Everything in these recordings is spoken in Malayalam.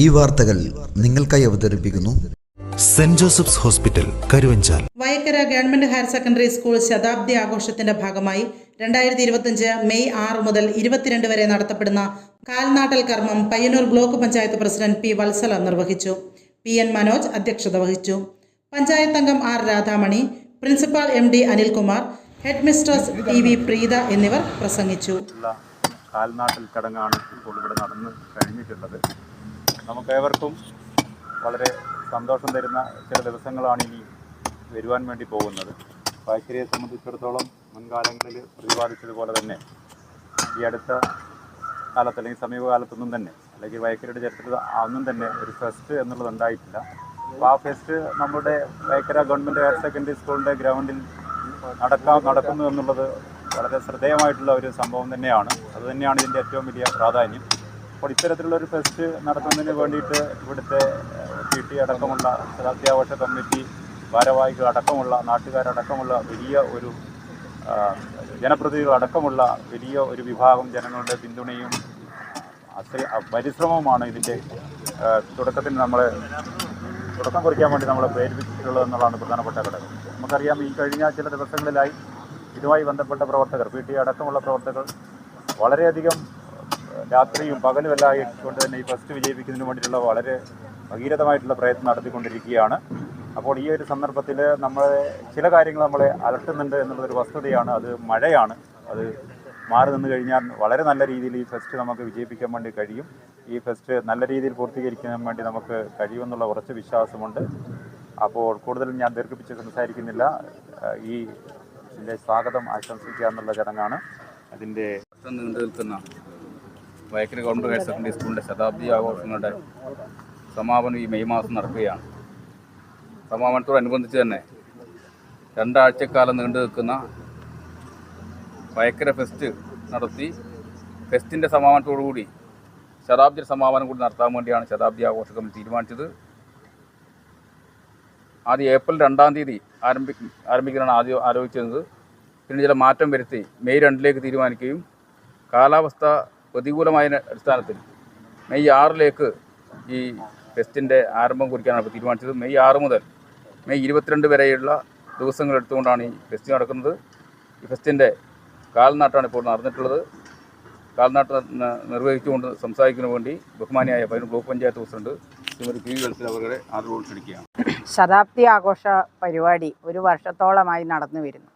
ഈ വാർത്തകൾ നിങ്ങൾക്കായി അവതരിപ്പിക്കുന്നു. Saint Joseph's hospital Karuvanchal. Vayakkara government higher secondary school ശതാബ്ദി ആഘോഷത്തിന്റെ ഭാഗമായി രണ്ടായിരത്തി ഇരുപത്തിയഞ്ച് മെയ് ആറ് മുതൽ ഇരുപത്തിരണ്ട് വരെ നടത്തപ്പെടുന്ന കാൽനാട്ടൽ കർമ്മം Payyanur block panchayat president P Vatsala നിർവഹിച്ചു. പി എൻ മനോജ് അധ്യക്ഷത വഹിച്ചു. പഞ്ചായത്ത് അംഗം R Radhamani principal M D Anilkumar headmistress T V Preetha എന്നിവർ പ്രസംഗിച്ചു. കാൽനാട്ടിൽ ചടങ്ങാണ് ഇപ്പോൾ ഇവിടെ നടന്നു കഴിഞ്ഞിട്ടുള്ളത്. നമുക്കേവർക്കും വളരെ സന്തോഷം തരുന്ന ചില ദിവസങ്ങളാണ് ഇനി വരുവാൻ വേണ്ടി പോകുന്നത്. വായ്ക്കരയെ സംബന്ധിച്ചിടത്തോളം മുൻകാലങ്ങളിൽ പ്രതിപാദിച്ചതുപോലെ തന്നെ ഈ അടുത്ത കാലത്ത് അല്ലെങ്കിൽ സമീപകാലത്തൊന്നും തന്നെ അല്ലെങ്കിൽ വയക്കരയുടെ ചരിത്രത്തിൽ അന്നും തന്നെ ഒരു ഫെസ്റ്റ് എന്നുള്ളത് ഉണ്ടായിട്ടില്ല. അപ്പോൾ ആ ഫെസ്റ്റ് നമ്മുടെ വയക്കര ഗവൺമെന്റ് ഹയർ സെക്കൻഡറി സ്കൂളിന്റെ ഗ്രൗണ്ടിൽ നടക്കാം നടക്കുന്നു എന്നുള്ളത് വളരെ ശ്രദ്ധേയമായിട്ടുള്ള ഒരു സംഭവം തന്നെയാണ്. അതുതന്നെയാണ് ഇതിന്റെ ഏറ്റവും വലിയ പ്രാധാന്യം. അപ്പോൾ ഇത്തരത്തിലുള്ള ഒരു ഫെസ്റ്റ് നടത്തുന്നതിന് വേണ്ടിയിട്ട് ഇവിടുത്തെ പി ടി അടക്കമുള്ള അത്യാവശ്യ കമ്മിറ്റി ഭാരവാഹികൾ അടക്കമുള്ള നാട്ടുകാരടക്കമുള്ള വലിയ ഒരു ജനപ്രതിനിധികൾ അടക്കമുള്ള വലിയ ഒരു വിഭാഗം ജനങ്ങളുടെ പിന്തുണയും പരിശ്രമവുമാണ് ഇതിന്റെ തുടക്കത്തിൽ നമ്മളെ തുടക്കം കുറിക്കാൻ വേണ്ടി നമ്മളെ പ്രേരിപ്പിച്ചിട്ടുള്ളത് എന്നുള്ളതാണ് പ്രധാനപ്പെട്ട ഘടകം. നമുക്കറിയാം ഈ കഴിഞ്ഞ ചില ദിവസങ്ങളിലായി ഇതുമായി ബന്ധപ്പെട്ട പ്രവർത്തകർ പി ടി അടക്കമുള്ള പ്രവർത്തകർ വളരെയധികം രാത്രിയും പകലുമെല്ലാം ഇട്ടുകൊണ്ട് തന്നെ ഈ ഫസ്റ്റ് വിജയിപ്പിക്കുന്നതിന് വേണ്ടിയിട്ടുള്ള വളരെ ഭഗീരഥമായിട്ടുള്ള പ്രയത്നം നടത്തിക്കൊണ്ടിരിക്കുകയാണ്. അപ്പോൾ ഈ ഒരു സന്ദർഭത്തിൽ നമ്മളെ ചില കാര്യങ്ങൾ നമ്മളെ അലട്ടുന്നുണ്ട് എന്നുള്ളൊരു വസ്തുതയാണ്. അത് മഴയാണ്. അത് മാറി നിന്ന് കഴിഞ്ഞാൽ വളരെ നല്ല രീതിയിൽ ഈ ഫെസ്റ്റ് നമുക്ക് വിജയിപ്പിക്കാൻ വേണ്ടി കഴിയും. ഈ ഫെസ്റ്റ് നല്ല രീതിയിൽ പൂർത്തീകരിക്കാൻ വേണ്ടി നമുക്ക് കഴിയുമെന്നുള്ള ഉറച്ച വിശ്വാസമുണ്ട്. അപ്പോൾ കൂടുതലും ഞാൻ ദീർഘിപ്പിച്ച് സംസാരിക്കുന്നില്ല. ഈ സ്വാഗതം ആശംസിക്കുക എന്നുള്ള ചടങ്ങാണ്. അതിന്റെ നീണ്ടു നിൽക്കുന്ന വയക്കര ഗവൺമെന്റ് ഹയർ സെക്കൻഡറി സ്കൂളിന്റെ ശതാബ്ദി ആഘോഷങ്ങളുടെ സമാപനം ഈ മെയ് മാസം നടക്കുകയാണ്. സമാപനത്തോടനുബന്ധിച്ച് തന്നെ രണ്ടാഴ്ചക്കാലം നീണ്ടു നിൽക്കുന്ന വയക്കര ഫെസ്റ്റ് നടത്തി ഫെസ്റ്റിന്റെ സമാപനത്തോടുകൂടി ശതാബ്ദി സമാപനം കൂടി നടത്താൻ വേണ്ടിയാണ് ശതാബ്ദി ആഘോഷ കമ്മിറ്റി തീരുമാനിച്ചത്. ആദ്യം ഏപ്രിൽ രണ്ടാം തീയതി ആരംഭി ആരംഭിക്കാനാണ് ആദ്യം ആലോചിച്ചിരുന്നത് പിന്നെ ചില മാറ്റം വരുത്തി മെയ് രണ്ടിലേക്ക് തീരുമാനിക്കുകയും കാലാവസ്ഥ പ്രതികൂലമായ അടിസ്ഥാനത്തിൽ മെയ് ആറിലേക്ക് ഈ ഫെസ്റ്റിന്റെ ആരംഭം കുറിക്കാനാണ് ഇപ്പോൾ തീരുമാനിച്ചത്. മെയ് ആറ് മുതൽ മെയ് ഇരുപത്തിരണ്ട് വരെയുള്ള ദിവസങ്ങൾ എടുത്തുകൊണ്ടാണ് ഈ ഫെസ്റ്റ് നടക്കുന്നത്. ഈ ഫെസ്റ്റിന്റെ കാൽനാട്ടാണ് ഇപ്പോൾ നടന്നിട്ടുള്ളത്. കാൽനാട്ട് നിർവഹിച്ചുകൊണ്ട് സംസാരിക്കുന്നതിന് വേണ്ടി ബഹുമാനിയായ പതിനൊന്ന് block panchayat president Shrimati P ഗൾസിൽ അവരുടെ ആദരവ് ശതാബ്ദി ആഘോഷ പരിപാടി ഒരു വർഷത്തോളമായി നടന്നു വരുന്നു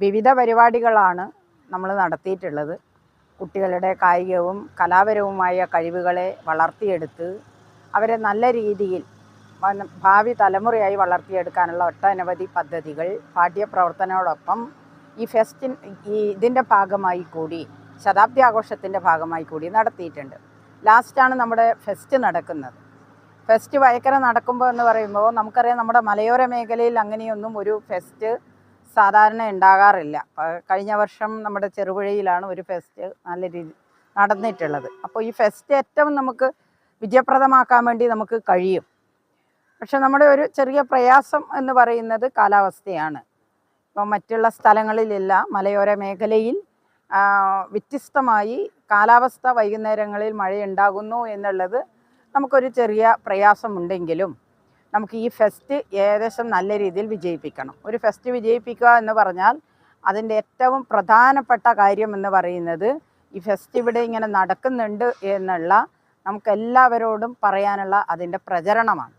വിവിധ പരിപാടികളാണ് നമ്മൾ നടത്തിയിട്ടുള്ളത്. കുട്ടികളുടെ കായികവും കലാപരവുമായ കഴിവുകളെ വളർത്തിയെടുത്ത് അവരെ നല്ല രീതിയിൽ ഭാവി തലമുറയായി വളർത്തിയെടുക്കാനുള്ള ഒട്ടനവധി പദ്ധതികൾ പാഠ്യപ്രവർത്തനോടൊപ്പം ഈ ഫെസ്റ്റിൻ ഈ ഇതിന്റെ ഭാഗമായി കൂടി ശതാബ്ദി ആഘോഷത്തിന്റെ ഭാഗമായി കൂടി നടത്തിയിട്ടുണ്ട്. ലാസ്റ്റാണ് നമ്മുടെ ഫെസ്റ്റ് നടക്കുന്നത്. ഫെസ്റ്റ് വയക്കര നടക്കുമ്പോൾ എന്ന് പറയുമ്പോൾ നമുക്കറിയാം നമ്മുടെ മലയോര മേഖലയിൽ അങ്ങനെയൊന്നും ഒരു ഫെസ്റ്റ് സാധാരണ ഉണ്ടാകാറില്ല. കഴിഞ്ഞ വർഷം നമ്മുടെ ചെറുപുഴയിലാണ് ഒരു ഫെസ്റ്റ് നല്ല രീതി നടന്നിട്ടുള്ളത്. അപ്പോൾ ഈ ഫെസ്റ്റ് ഏറ്റവും നമുക്ക് വിജയപ്രദമാക്കാൻ വേണ്ടി നമുക്ക് കഴിയും. പക്ഷെ നമ്മുടെ ഒരു ചെറിയ പ്രയാസം എന്ന് പറയുന്നത് കാലാവസ്ഥയാണ്. ഇപ്പം മറ്റുള്ള സ്ഥലങ്ങളിലില്ല മലയോര മേഖലയിൽ വ്യത്യസ്തമായി കാലാവസ്ഥ വൈകുന്നേരങ്ങളിൽ മഴയുണ്ടാകുന്നു എന്നുള്ളത് നമുക്കൊരു ചെറിയ പ്രയാസമുണ്ടെങ്കിലും നമുക്ക് ഈ ഫെസ്റ്റ് ഏകദേശം നല്ല രീതിയിൽ വിജയിപ്പിക്കണം. ഒരു ഫെസ്റ്റ് വിജയിപ്പിക്കുക എന്ന് പറഞ്ഞാൽ അതിന്റെ ഏറ്റവും പ്രധാനപ്പെട്ട കാര്യം എന്ന് പറയുന്നത് ഈ ഫെസ്റ്റ് ഇവിടെ ഇങ്ങനെ നടക്കുന്നുണ്ട് എന്നുള്ള നമുക്കെല്ലാവരോടും പറയാനുള്ള അതിന്റെ പ്രചരണമാണ്.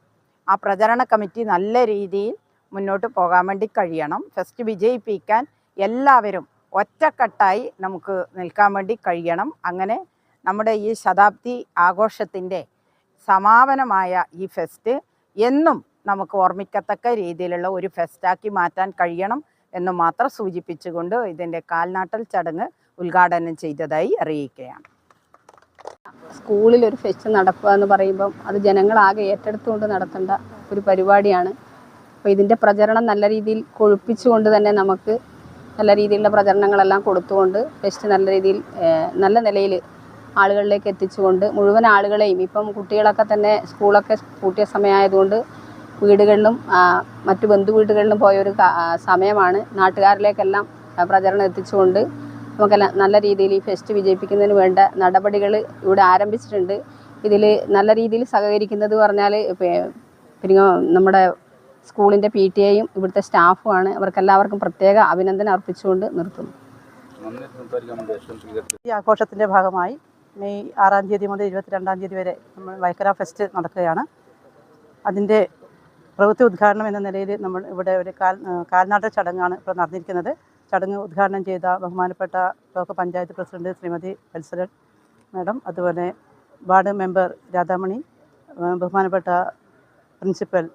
ആ പ്രചരണ കമ്മിറ്റി നല്ല രീതിയിൽ മുന്നോട്ട് പോകാൻ വേണ്ടി കഴിയണം. ഫെസ്റ്റ് വിജയിപ്പിക്കാൻ എല്ലാവരും ഒറ്റക്കെട്ടായി നമുക്ക് നിൽക്കാൻ വേണ്ടി കഴിയണം. അങ്ങനെ നമ്മുടെ ഈ ശതാബ്ദി ആഘോഷത്തിന്റെ സമാപനമായ ഈ ഫെസ്റ്റ് എന്നും നമുക്ക് ഓർമ്മിക്കത്തക്ക രീതിയിലുള്ള ഒരു ഫെസ്റ്റാക്കി മാറ്റാൻ കഴിയണം എന്ന് മാത്രം സൂചിപ്പിച്ചുകൊണ്ട് ഇതിന്റെ കാൽനാട്ടൽ ചടങ്ങ് ഉദ്ഘാടനം ചെയ്തതായി അറിയിക്കുകയാണ്. സ്കൂളിൽ ഒരു ഫെസ്റ്റ് നടക്കുക എന്ന് പറയുമ്പം അത് ജനങ്ങളാകെ ഏറ്റെടുത്തുകൊണ്ട് നടത്തേണ്ട ഒരു പരിപാടിയാണ്. അപ്പോൾ ഇതിന്റെ പ്രചരണം നല്ല രീതിയിൽ കൊഴുപ്പിച്ചുകൊണ്ട് തന്നെ നമുക്ക് നല്ല രീതിയിലുള്ള പ്രചരണങ്ങളെല്ലാം കൊടുത്തുകൊണ്ട് ഫെസ്റ്റ് നല്ല രീതിയിൽ നല്ല നിലയിൽ ആളുകളിലേക്ക് എത്തിച്ചുകൊണ്ട് മുഴുവൻ ആളുകളെയും ഇപ്പം കുട്ടികളൊക്കെ തന്നെ സ്കൂളൊക്കെ പൂട്ടിയ സമയമായതുകൊണ്ട് വീടുകളിലും മറ്റു ബന്ധു വീടുകളിലും പോയൊരു സമയമാണ്. നാട്ടുകാരിലേക്കെല്ലാം പ്രചരണം എത്തിച്ചുകൊണ്ട് നമുക്കെല്ലാം നല്ല രീതിയിൽ ഈ ഫെസ്റ്റ് വിജയിപ്പിക്കുന്നതിന് വേണ്ട നടപടികൾ ഇവിടെ ആരംഭിച്ചിട്ടുണ്ട്. ഇതിൽ നല്ല രീതിയിൽ സഹകരിക്കുന്നത് പറഞ്ഞാൽ പിന്നെ നമ്മുടെ സ്കൂളിന്റെ പി ടി എയും ഇവിടുത്തെ സ്റ്റാഫുമാണ്. അവർക്കെല്ലാവർക്കും പ്രത്യേക അഭിനന്ദനം അർപ്പിച്ചുകൊണ്ട് നിർത്തുന്നു. ഈ ആഘോഷത്തിന്റെ ഭാഗമായി മെയ് ആറാം തീയതി മുതൽ ഇരുപത്തിരണ്ടാം തീയതി വരെ നമ്മൾ വൈക്കര ഫെസ്റ്റ് നടക്കുകയാണ്. അതിന്റെ പ്രവൃത്തി ഉദ്ഘാടനം എന്ന നിലയിൽ നമ്മൾ ഇവിടെ ഒരു കാൽ കാൽനാട്ട ചടങ്ങാണ് ഇപ്പോൾ നടന്നിരിക്കുന്നത്. ചടങ്ങ് ഉദ്ഘാടനം ചെയ്ത ബഹുമാനപ്പെട്ട block panchayat president Shrimati Vatsaran madam അതുപോലെ വാർഡ് മെമ്പർ രാധാമണി ബഹുമാനപ്പെട്ട പ്രിൻസിപ്പൽ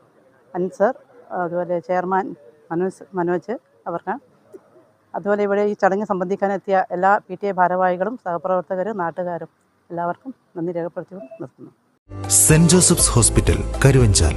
അൻസർ അതുപോലെ ചെയർമാൻ മനോജ് മനോജ് അവർക്ക് അതുപോലെ ഇവിടെ ഈ ചടങ്ങ് സംബന്ധിക്കാനെത്തിയ എല്ലാ പി ടി എ ഭാരവാഹികളും സഹപ്രവർത്തകരും നാട്ടുകാരും എല്ലാവർക്കും നന്ദി രേഖപ്പെടുത്തി നിർത്തുന്നു. Saint Joseph's hospital Karuvanchal.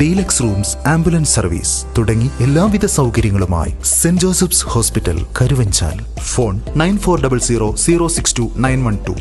deluxe rooms ambulance service തുടങ്ങി എല്ലാവിധ സൗകര്യങ്ങളുമായി saint Joseph's hospital Karuvanchal. Phone nine four double zero zero six two nine one two.